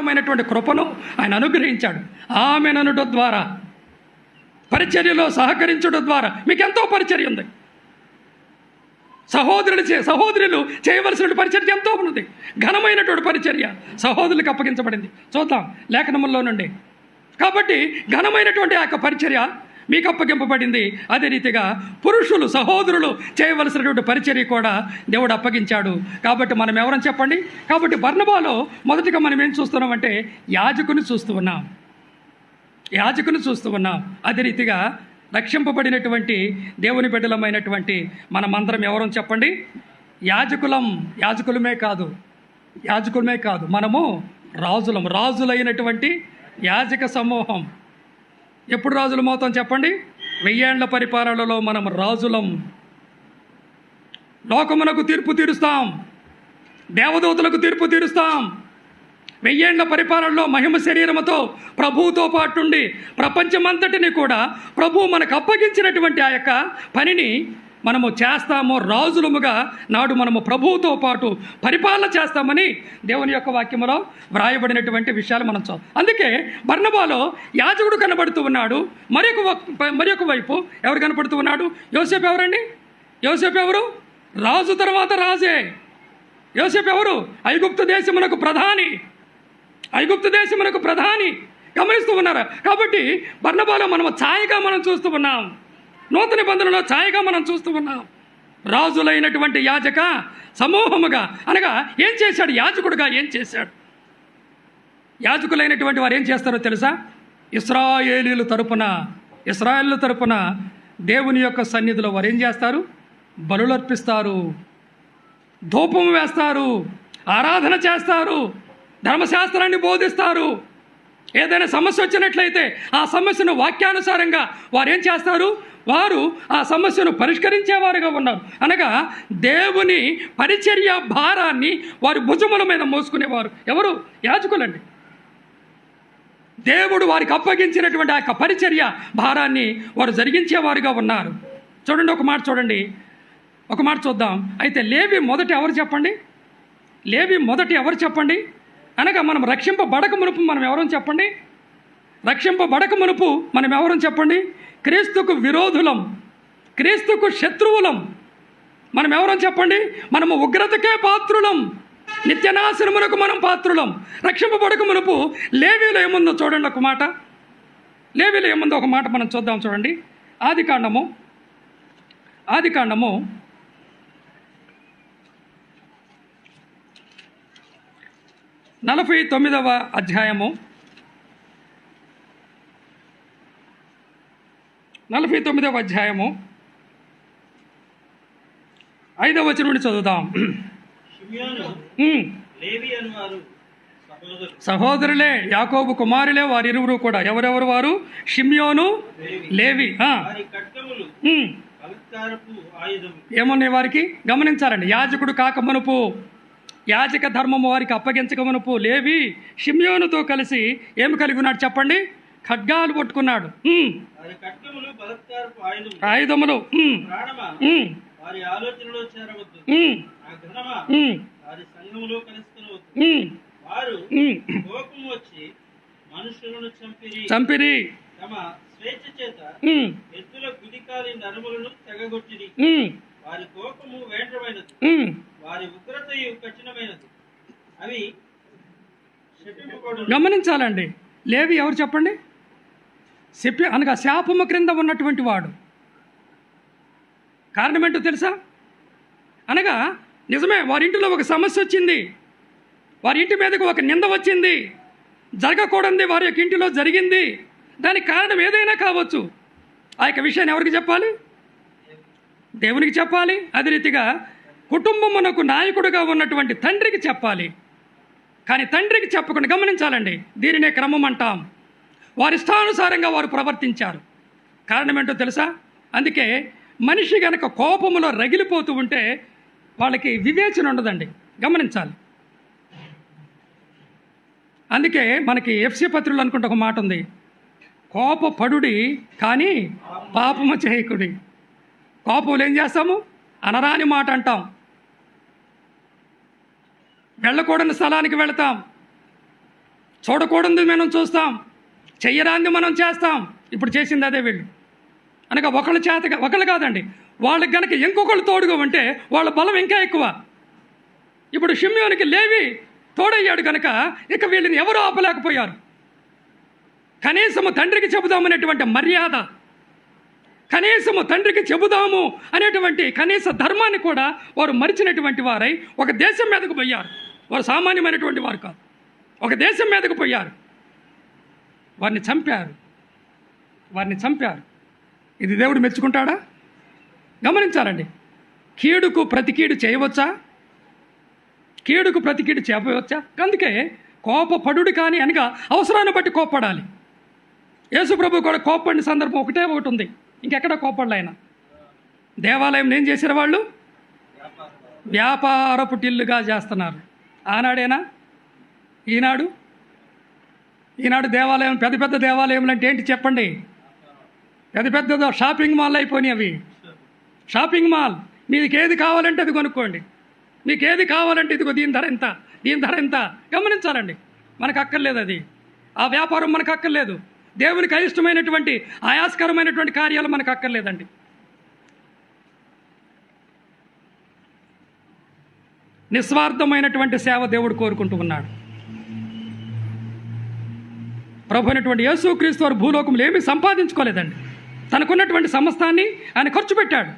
మైనటువంటి కృపను ఆయన అనుగ్రహించాడు. ఆమెననుట ద్వారా పరిచర్యలో సహకరించడం ద్వారా. మీకు ఎంతో పరిచర్య ఉంది. సహోదరులు చే సహోదరులు చేయవలసిన పరిచర్య ఎంతో ఉన్నది. ఘనమైనటువంటి పరిచర్య సహోదరులకు అప్పగించబడింది. చూద్దాం లేఖనముల్లో నుండి. కాబట్టి ఘనమైనటువంటి ఆ యొక్క పరిచర్య మీకు అప్పగింపబడింది అదే రీతిగా పురుషులు సహోదరులు చేయవలసినటువంటి పరిచర్య కూడా దేవుడు అప్పగించాడు. కాబట్టి మనం ఎవరని చెప్పండి? కాబట్టి బర్ణబాలో మొదటిగా మనం ఏం చూస్తున్నామంటే యాజకుని చూస్తూ ఉన్నాం. యాజకుని చూస్తూ ఉన్నాం. అదే రీతిగా రక్షింపబడినటువంటి దేవుని బిడ్డలమైనటువంటి మనమందరం ఎవరం చెప్పండి? యాజకులం యాజకులమే కాదు. యాజకులమే కాదు. మనము రాజులం. రాజులైనటువంటి యాజక సమూహం. ఎప్పుడు రాజులు మోతాం చెప్పండి? వెయ్యేండ్ల పరిపాలనలో మనం రాజులం. లోకమునకు తీర్పు తీరుస్తాం. దేవదూతలకు తీర్పు తీరుస్తాం. వెయ్యేండ్ల పరిపాలనలో మహిమ శరీరముతో ప్రభువుతో పాటుండి ప్రపంచమంతటిని కూడా ప్రభు మనకు అప్పగించినటువంటి ఆ యొక్క పనిని మనము చేస్తాము రాజులముగా నాడు మనము ప్రభువుతో పాటు పరిపాలన చేస్తామని దేవుని యొక్క వాక్యములో వ్రాయబడినటువంటి విషయాలు మనం చూద్దాం అందుకే బర్ణబాలో యాజకుడు కనబడుతూ ఉన్నాడు. మరొక మరొక వైపు ఎవరు కనపడుతూ ఉన్నాడు? యోసేపు ఎవరండి? యోసేపు ఎవరు? రాజు తర్వాత రాజే. యోసేపు ఎవరు? ఐగుప్తు దేశమునకు ప్రధాని. ఐగుప్తు దేశమునకు ప్రధాని. గమనిస్తూ ఉన్నారు? కాబట్టి బర్ణబాలో మనం ఛాయగా మనం చూస్తూ ఉన్నాం. నూతన నిబంధనలో ఛాయగా మనం చూస్తూ ఉన్నాం. రాజులైనటువంటి యాజక సమూహముగా అనగా ఏం చేశాడు? యాజకుడుగా ఏం చేశాడు? యాజకులైనటువంటి వారు ఏం చేస్తారో తెలుసా? ఇస్రాయేలీల తరపున ఇస్రాయేళ్ళ తరపున దేవుని యొక్క సన్నిధిలో వారు ఏం చేస్తారు? బలులర్పిస్తారు. ధూపం వేస్తారు. ఆరాధన చేస్తారు. ధర్మశాస్త్రాన్ని బోధిస్తారు. ఏదైనా సమస్య వచ్చినట్లయితే ఆ సమస్యను వాక్యానుసారంగా వారు ఏం చేస్తారు? వారు ఆ సమస్యను పరిష్కరించేవారుగా ఉన్నారు. అనగా దేవుని పరిచర్య భారాన్ని వారి భుజముల మీద మోసుకునేవారు. ఎవరు? యాజకులండి. దేవుడు వారికి అప్పగించినటువంటి ఆ యొక్క పరిచర్య భారాన్ని వారు జరిగించేవారుగా ఉన్నారు. చూడండి ఒక మాట చూడండి. ఒక మాట చూద్దాం. అయితే లేవి మొదట ఎవరు చెప్పండి? లేవి మొదట ఎవరు చెప్పండి? అనగా మనం రక్షింపబడక మునుపు మనం ఎవరని చెప్పండి? రక్షింపబడక మునుపు మనం ఎవరని చెప్పండి? క్రీస్తుకు విరోధులం క్రీస్తుకు శత్రువులం మనం ఎవరని చెప్పండి? మనము ఉగ్రతకే పాత్రులం నిత్యనాశనమునకు మనం పాత్రులం. రక్షింపబడక మునుపు లేవీలో ఏముందో చూడండి ఒక మాట. లేవీలో ఏముందో ఒక మాట మనం చూద్దాం చూడండి. ఆది కాండము ఆది కాండము నలభై తొమ్మిదవ అధ్యాయము. నలభై తొమ్మిదవ అధ్యాయము. ఐదవ వచనం నుండి చదువుదాం. సహోదరులే యాకోబు కుమారులే వారిరువురు కూడా. ఎవరెవరు వారు? షిమ్యోను లేవి. వారి ఏమున్నాయి వారికి? గమనించాలండి. యాజకుడు కాకమనుపు యాజక ధర్మము వారికి అప్పగించకమనుపు లేవి షిమ్యోనుతో కలిసి ఏమి కలిగి ఉన్నాడు చెప్పండి? ఖడ్గాలు పట్టుకున్నాడు. వారి ఆయుధములు. ఉమ్. ప్రాణమా? అవి గమనించాలండి. లేవి ఎవరు చెప్పండి? చెప్పి అనగా శాపము క్రింద ఉన్నటువంటి వాడు. కారణం ఏంటో తెలుసా? అనగా నిజమే వారి ఇంటిలో ఒక సమస్య వచ్చింది. వారి ఇంటి మీదకు ఒక నింద వచ్చింది. జరగకూడదు వారి యొక్క ఇంటిలో జరిగింది. దానికి కారణం ఏదైనా కావచ్చు. ఆ యొక్క విషయాన్ని ఎవరికి చెప్పాలి? దేవునికి చెప్పాలి. అదే రీతిగా కుటుంబమునకు నాయకుడిగా ఉన్నటువంటి తండ్రికి చెప్పాలి. కానీ తండ్రికి చెప్పకుండా గమనించాలండి. దీనినే క్రమం అంటాం. వారి ఇష్టానుసారంగా వారు ప్రవర్తించారు. కారణం ఏంటో తెలుసా? అందుకే మనిషి గనక కోపములో రగిలిపోతూ ఉంటే వాళ్ళకి వివేచన ఉండదండి. గమనించాలి. అందుకే మనకి ఎఫ్సి పత్రులు అనుకుంటే ఒక మాట ఉంది. కోపపడుడి కానీ పాపము చేయకుడి. కోపంలో ఏం చేస్తాము? అనరాని మాట అంటాం. వెళ్ళకూడని స్థలానికి వెళతాం. చూడకూడదు మనం చూస్తాం. చెయ్యరాంది మనం చేస్తాం. ఇప్పుడు చేసింది అదే వీళ్ళు. అనగా ఒకళ్ళ చేత ఒకళ్ళు కాదండి. వాళ్ళకి గనక ఇంకొకళ్ళు తోడుగా ఉంటే వాళ్ళ బలం ఇంకా ఎక్కువ. ఇప్పుడు షిమ్యోనికి లేవి తోడయ్యాడు కనుక ఇక వీళ్ళని ఎవరు ఆపలేకపోయారు. కనీసము తండ్రికి చెబుదామనేటువంటి మర్యాద కనీసము తండ్రికి చెబుదాము అనేటువంటి కనీస ధర్మాన్ని కూడా వారు మరిచినటువంటి వారై ఒక దేశం మీదకు పోయారు. వారు సామాన్యమైనటువంటి వారు కాదు. ఒక దేశం మీదకు పోయారు. వారిని చంపారు. వారిని చంపారు. ఇది దేవుడు మెచ్చుకుంటాడా? గమనించాలండి. కీడుకు ప్రతి కీడు చేయవచ్చా? కీడుకు ప్రతి కీడు చేయవచ్చా? అందుకే కోపపడుడు కానీ అనగా అవసరాన్ని బట్టి కోప్పడాలి. యేసుప్రభు కూడా కోప్పడిన సందర్భం ఒకటే ఒకటి ఉంది. ఇంకెక్కడ కోప్పడలే ఆయన దేవాలయం ఏం చేశారు వాళ్ళు? వ్యాపారపు టిల్లుగా చేస్తున్నారు. ఆనాడేనా? ఈనాడు? ఈనాడు దేవాలయం పెద్ద పెద్ద దేవాలయం అంటే ఏంటి చెప్పండి? పెద్ద పెద్ద షాపింగ్ మాల్ అయిపోయినాయి అవి. షాపింగ్ మాల్ మీకు ఏది కావాలంటే అది కొనుక్కోండి. మీకు ఏది కావాలంటే ఇదిగో దీని ధర ఎంత? దీని ధర ఎంత? గమనించాలండి. మనకు అక్కర్లేదు అది. ఆ వ్యాపారం మనకు అక్కర్లేదు దేవునికి అయిష్టమైనటువంటి ఆయాస్కరమైనటువంటి కార్యాలు మనకు అక్కర్లేదండి నిస్వార్థమైనటువంటి సేవ దేవుడు కోరుకుంటూ ఉన్నాడు. ప్రభు అయినటువంటి యేసుక్రీస్తు వారు భూలోకంలో ఏమీ సంపాదించుకోలేదండి. తనకున్నటువంటి సమస్తాన్ని ఆయన ఖర్చు పెట్టాడు.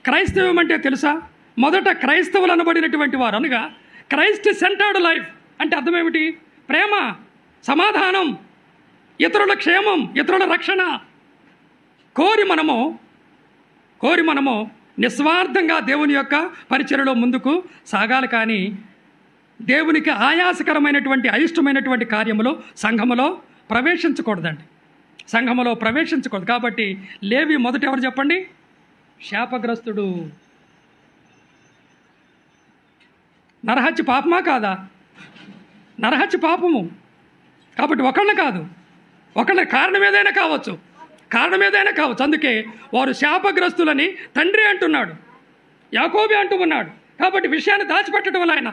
క్రైస్తవం అంటే తెలుసా? మొదట క్రైస్తవులు అనబడినటువంటి వారు అనగా క్రైస్ట్ సెంటర్డ్ లైఫ్ అంటే అర్థం ఏమిటి? ప్రేమ సమాధానం ఇతరుల క్షేమం ఇతరుల రక్షణ. కోరి మనము కోరి మనము నిస్వార్థంగా దేవుని యొక్క పరిచయలో ముందుకు సాగాలి కానీ దేవునికి ఆయాసకరమైనటువంటి అయిష్టమైనటువంటి కార్యములో సంఘములో ప్రవేశించకూడదండి. సంఘములో ప్రవేశించకూడదు. కాబట్టి లేవి మొదట ఎవరు చెప్పండి? శాపగ్రస్తుడు. నరహత్య పాపమా కాదా? నరహత్య పాపము. కాబట్టి ఒకళ్ళు కాదు. ఒకళ్ళ కారణం ఏదైనా కావచ్చు. కారణం ఏదైనా కావచ్చు. అందుకే వారు శాపగ్రస్తులని తండ్రి అంటున్నాడు. యాకోబి అంటూ ఉన్నాడు. కాబట్టి విషయాన్ని దాచిపెట్టడం వల్ల ఆయన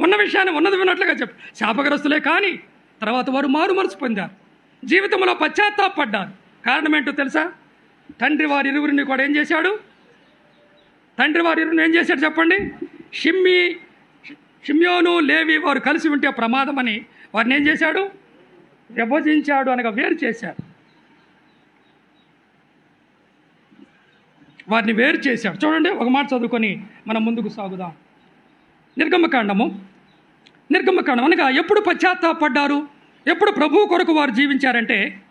ఉన్న విషయాన్ని ఉన్నది విన్నట్లుగా చెప్పు శాపగ్రస్తులే కానీ తర్వాత వారు మారు మనసు పొందారు. జీవితంలో పశ్చాత్తాపడ్డారు. కారణం ఏంటో తెలుసా? తండ్రి వారి ఇరువురిని కూడా ఏం చేశాడు? తండ్రి వారి ఇరువురిని ఏం చేశాడు చెప్పండి? షిమ్మి షిమ్యోను లేవి వారు కలిసి ఉంటే ప్రమాదమని వారిని ఏం చేశాడు? విభజించాడు అనగా వేరు చేశాడు వారిని వేరు చేశాడు చూడండి ఒక మాట చదువుకొని మనం ముందుకు సాగుదాం. నిర్గమకాండము. నిర్గమకాండం. అనగా ఎప్పుడు పశ్చాత్తాపడ్డారు? ఎప్పుడు ప్రభు కొరకు వారు జీవించారంటే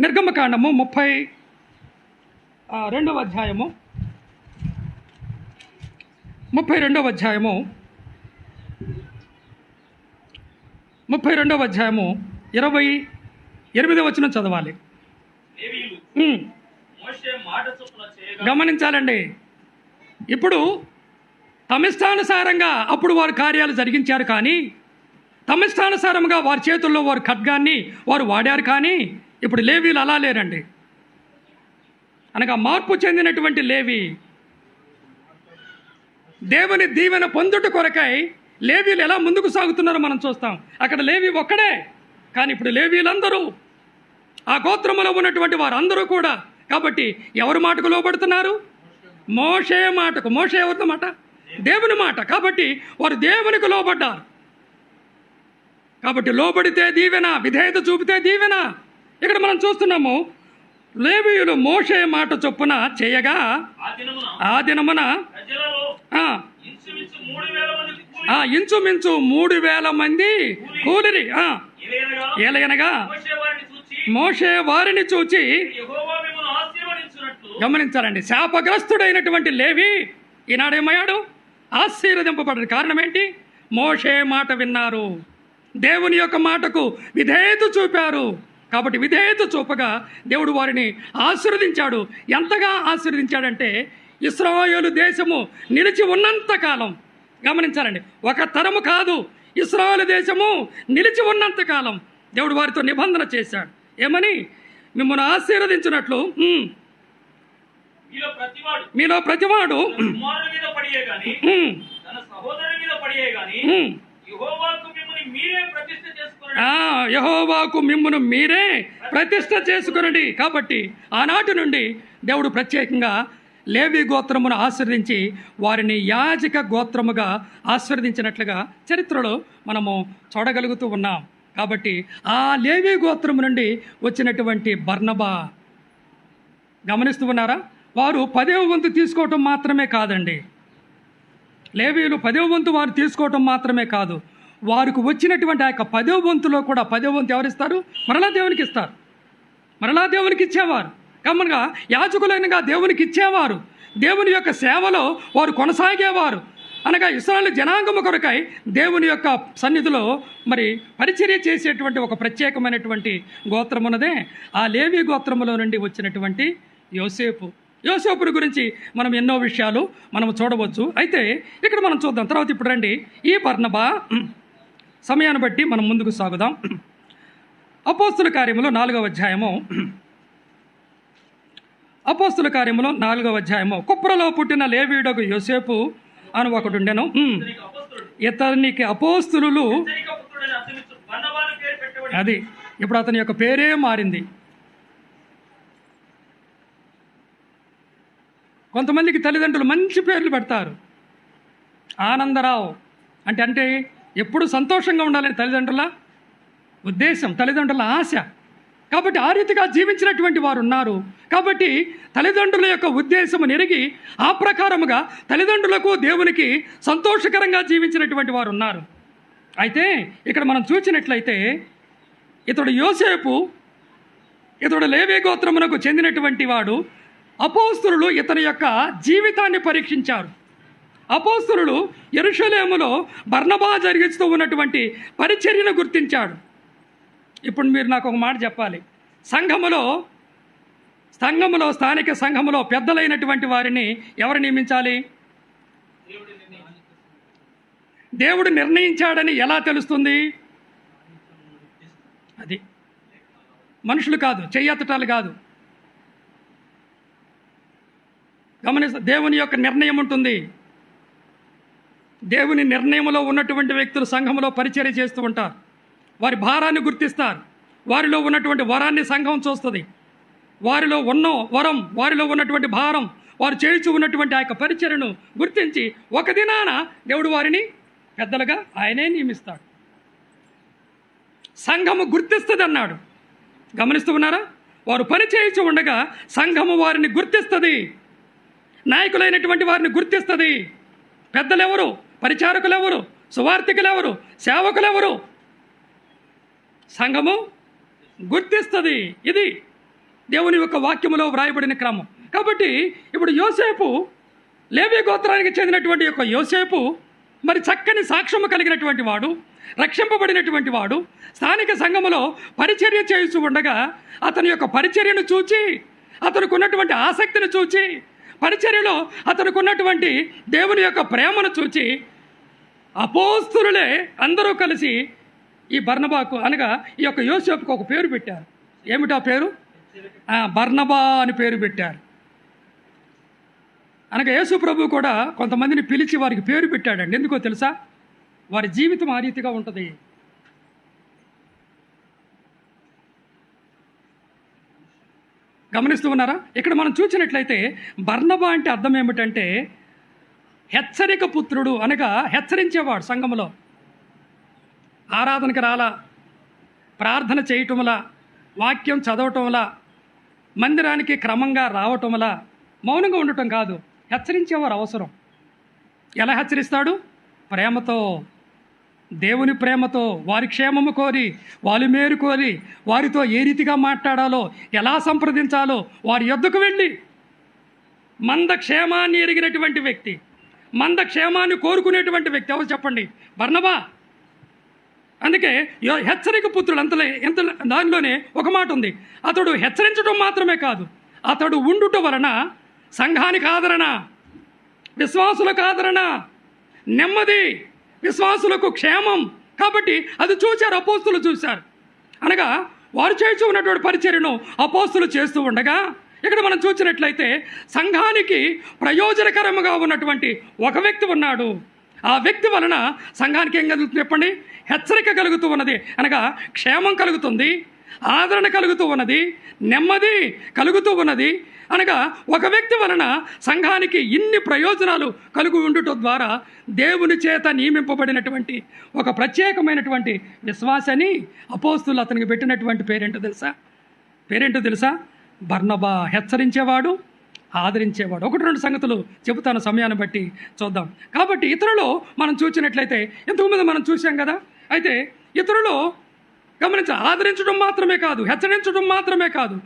నిర్గమకాండము ముప్పై రెండవ అధ్యాయము. ముప్పై రెండవ అధ్యాయము. ముప్పై రెండవ అధ్యాయము ఇరవై ఎనిమిదవ వచనం చదవాలి. గమనించాలండి. ఇప్పుడు తమిష్టానుసారంగా అప్పుడు వారు కార్యాలు జరిగించారు కానీ తమిష్టానుసారంగా వారి చేతుల్లో వారు ఖడ్గాన్ని వారు వాడారు కానీ ఇప్పుడు లేవీలు అలా లేరండి. అనగా మార్పు చెందినటువంటి లేవి దేవుని దీవెన పొందుట కొరకై లేవీలు ఎలా ముందుకు సాగుతున్నారో మనం చూస్తాం. అక్కడ లేవి ఒక్కడే కానీ ఇప్పుడు లేవీలందరూ ఆ గోత్రములో ఉన్నటువంటి వారందరూ కూడా కాబట్టి ఎవరి మాటకు లోబడుతున్నారు? మోషే మాటకు. మోషే ఎవరితో మాట? దేవుని మాట. కాబట్టి వారు దేవునికి లోబడ్డారు. కాబట్టి లోబడితే దీవెన విధేయత చూపితే దీవెన. ఇక్కడ మనం చూస్తున్నాము లేవీయులు మోషే మాట చొప్పున చేయగా ఆ దినమున ఇంచుమించు మూడు వేల మంది కూలిరి. ఏలయనగా మోషే వారిని చూచి మోషే వారిని చూచి యెహోవా మిమ్మల్ని ఆశీర్వదించినట్లు గమనించాలండి. శాపగ్రస్తుడైనటువంటి లేవి ఈనాడేమయ్యాడు? ఆశీర్వదింపబడ్డ కారణం ఏంటి మోషే మాట విన్నారు. దేవుని యొక్క మాటకు విధేయత చూపారు. కాబట్టి విధేయత చూపగా దేవుడు వారిని ఆశీర్వదించాడు. ఎంతగా ఆశీర్వదించాడంటే ఇస్రాయేలు దేశము నిలిచి ఉన్నంత కాలం గమనించాలండి. ఒక తరము కాదు ఇస్రాయేలు దేశము నిలిచి ఉన్నంత కాలం దేవుడు వారితో నిబంధన చేశాడు. ఏమని? మిమ్మల్ని ఆశీర్వదించినట్లు మీలో ప్రతివాడు యెహోవాకు మిమ్మును మీరే ప్రతిష్ట చేసుకునండి. కాబట్టి ఆనాటి నుండి దేవుడు ప్రత్యేకంగా లేవి గోత్రమును ఆశీర్వదించి వారిని యాజక గోత్రముగా ఆశీర్వదించినట్లుగా చరిత్రలో మనము చూడగలుగుతూ ఉన్నాం. కాబట్టి ఆ లేవి గోత్రము నుండి వచ్చినటువంటి బర్నబా. గమనిస్తూ ఉన్నారా? వారు పదేవ వంతు తీసుకోవటం మాత్రమే కాదండి. లేవీలు పదవ వంతు వారు తీసుకోవటం మాత్రమే కాదు. వారికి వచ్చినటువంటి ఆ యొక్క పదవ వంతులో కూడా పదవ వంతు ఎవరిస్తారు? మరలా దేవునికి ఇస్తారు. మరలా దేవునికి ఇచ్చేవారు. కమ్మగా యాజకులైనగా దేవునికి ఇచ్చేవారు. దేవుని యొక్క సేవలో వారు కొనసాగేవారు. అనగా ఇస్రాయల్ జనాంగము కొరకై దేవుని యొక్క సన్నిధిలో మరి పరిచర్య చేసేటువంటి ఒక ప్రత్యేకమైనటువంటి గోత్రమున్నదే. ఆ లేవి గోత్రములో నుండి వచ్చినటువంటి యోసేపు. యోసేపుని గురించి మనం ఎన్నో విషయాలు మనం చూడవచ్చు. అయితే ఇక్కడ మనం చూద్దాం. తర్వాత ఇప్పుడు రండి. ఈ బర్ణబా సమయాన్ని బట్టి మనం ముందుకు సాగుదాం. అపోస్తుల కార్యములో నాలుగవ అధ్యాయము. అపోస్తుల కార్యములో నాలుగవ అధ్యాయము. కుప్రలో పుట్టిన లేవీడకు యోసేపు అని ఒకడు ఉండెను. ఇతనికి అపోస్తులు అది ఇప్పుడు అతని యొక్క పేరే మారింది. కొంతమందికి తల్లిదండ్రులు మంచి పేర్లు పెడతారు. ఆనందరావు అంటే అంటే ఎప్పుడు సంతోషంగా ఉండాలని తల్లిదండ్రుల ఉద్దేశం తల్లిదండ్రుల ఆశ. కాబట్టి ఆ రీతిగా జీవించినటువంటి వారు ఉన్నారు. కాబట్టి తల్లిదండ్రుల యొక్క ఉద్దేశము నెరిగి ఆ ప్రకారముగా తల్లిదండ్రులకు దేవునికి సంతోషకరంగా జీవించినటువంటి వారు ఉన్నారు. అయితే ఇక్కడ మనం చూసినట్లయితే ఇతడు యోసేపు ఇతడు లేవే గోత్రమునకు చెందినటువంటి వాడు అపోస్తులు ఇతని యొక్క జీవితాన్ని పరీక్షించారు. అపోస్తులు ఎరుషలేములో బర్ణబా జరిగిస్తూ ఉన్నటువంటి పరిచర్యను గుర్తించాడు. ఇప్పుడు మీరు నాకు ఒక మాట చెప్పాలి. సంఘములో సంఘములో స్థానిక సంఘములో పెద్దలైనటువంటి వారిని ఎవరు నియమించాలి? దేవుడు నిర్ణయించాడని ఎలా తెలుస్తుంది? అది. మనుషులు కాదు చెయ్యతటాలు కాదు. గమనిస్త దేవుని యొక్క నిర్ణయం ఉంటుంది. దేవుని నిర్ణయంలో ఉన్నటువంటి వ్యక్తులు సంఘంలో పరిచర్య చేస్తూ ఉంటారు. వారి భారాన్ని గుర్తిస్తారు. వారిలో ఉన్నటువంటి వరాన్ని సంఘం చూస్తుంది. వారిలో ఉన్న వరం వారిలో ఉన్నటువంటి భారం వారు చేయించు ఉన్నటువంటి ఆ యొక్క పరిచర్యను గుర్తించి ఒక దినాన దేవుడు వారిని పెద్దలుగా ఆయనే నియమిస్తాడు. సంఘము గుర్తిస్తుంది అన్నాడు గమనిస్తూ ఉన్నారా? వారు పని చేయించి ఉండగా సంఘము వారిని గుర్తిస్తుంది. నాయకులైనటువంటి వారిని గుర్తిస్తుంది. పెద్దలెవరు? పరిచారకులెవరు? సువార్థికులెవరు? సేవకులెవరు? సంఘము గుర్తిస్తుంది. ఇది దేవుని యొక్క వాక్యములో వ్రాయబడిన క్రమం. కాబట్టి ఇప్పుడు యోసేపు లేవి గోత్రానికి చెందినటువంటి యొక్క యోసేపు మరి చక్కని సాక్ష్యము కలిగినటువంటి వాడు రక్షింపబడినటువంటి వాడు స్థానిక సంఘములో పరిచర్య చేయుచు ఉండగా అతని యొక్క పరిచర్యను చూచి అతనికి ఉన్నటువంటి ఆసక్తిని చూచి పరిచర్యలో అతనికి ఉన్నటువంటి దేవుని యొక్క ప్రేమను చూచి అపోస్తులే అందరూ కలిసి ఈ బర్నబాకు అనగా ఈ యొక్క యోసేపుకు ఒక పేరు పెట్టారు. ఏమిటా పేరు? ఆ, బర్నబా అని పేరు పెట్టారు. అనగా యేసు ప్రభు కూడా కొంతమందిని పిలిచి వారికి పేరు పెట్టాడండి. ఎందుకో తెలుసా? వారి జీవితం ఆ రీతిగా ఉంటుంది. గమనిస్తూ ఉన్నారా? ఇక్కడ మనం చూసినట్లయితే బర్ణబ అంటే అర్థం ఏమిటంటే హెచ్చరిక పుత్రుడు అనగా హెచ్చరించేవాడు సంఘములో. ఆరాధనకు రాలా ప్రార్థన చేయటంలా వాక్యం చదవటంలా మందిరానికి క్రమంగా రావటంలా మౌనంగా ఉండటం కాదు హెచ్చరించేవారు అవసరం. ఎలా హెచ్చరిస్తాడు? ప్రేమతో. దేవుని ప్రేమతో వారి క్షేమము కోరి వారి మేరుకోరి వారితో ఏ రీతిగా మాట్లాడాలో ఎలా సంప్రదించాలో వారి యొద్దకు వెళ్ళి మంద క్షేమాన్ని ఎరిగినటువంటి వ్యక్తి మంద క్షేమాన్ని కోరుకునేటువంటి వ్యక్తి ఎవరు చెప్పండి? బర్ణబా అందుకే యో- హెచ్చరిక పుత్రుడు అంతలే ఎంత దానిలోనే ఒక మాట ఉంది. అతడు హెచ్చరించడం మాత్రమే కాదు అతడు ఉండుట వలన సంఘానికి ఆదరణ విశ్వాసులకు ఆదరణ నెమ్మది విశ్వాసులకు క్షేమం. కాబట్టి అది చూచారు అపోస్తులు చూశారు. అనగా వారు చేస్తూ ఉన్నటువంటి పరిచర్యను అపోస్తులు చేస్తూ ఉండగా ఇక్కడ మనం చూసినట్లయితే సంఘానికి ప్రయోజనకరముగా ఉన్నటువంటి ఒక వ్యక్తి ఉన్నాడు. ఆ వ్యక్తి వలన సంఘానికి ఏం కలుగుతుంది చెప్పండి? హెచ్చరిక కలుగుతూ ఉన్నది. అనగా క్షేమం కలుగుతుంది. ఆదరణ కలుగుతూ ఉన్నది నెమ్మది కలుగుతూ ఉన్నది. అనగా ఒక వ్యక్తి వలన సంఘానికి ఇన్ని ప్రయోజనాలు కలుగు ఉండుట ద్వారా దేవుని చేత నియమింపబడినటువంటి ఒక ప్రత్యేకమైనటువంటి విశ్వాసని అపోస్తులు అతనికి పెట్టినటువంటి పేరేంటో తెలుసా? పేరేంటో తెలుసా? బర్ణబా హెచ్చరించేవాడు ఆదరించేవాడు. ఒకటి రెండు సంగతులు చెబుతాను సమయాన్ని బట్టి చూద్దాం. కాబట్టి ఇతరులు మనం చూసినట్లయితే ఇంతకుముందు మనం చూసాం కదా? అయితే ఇతరులు గమనించ ఆదరించడం మాత్రమే కాదు హెచ్చరించడం మాత్రమే కాదు.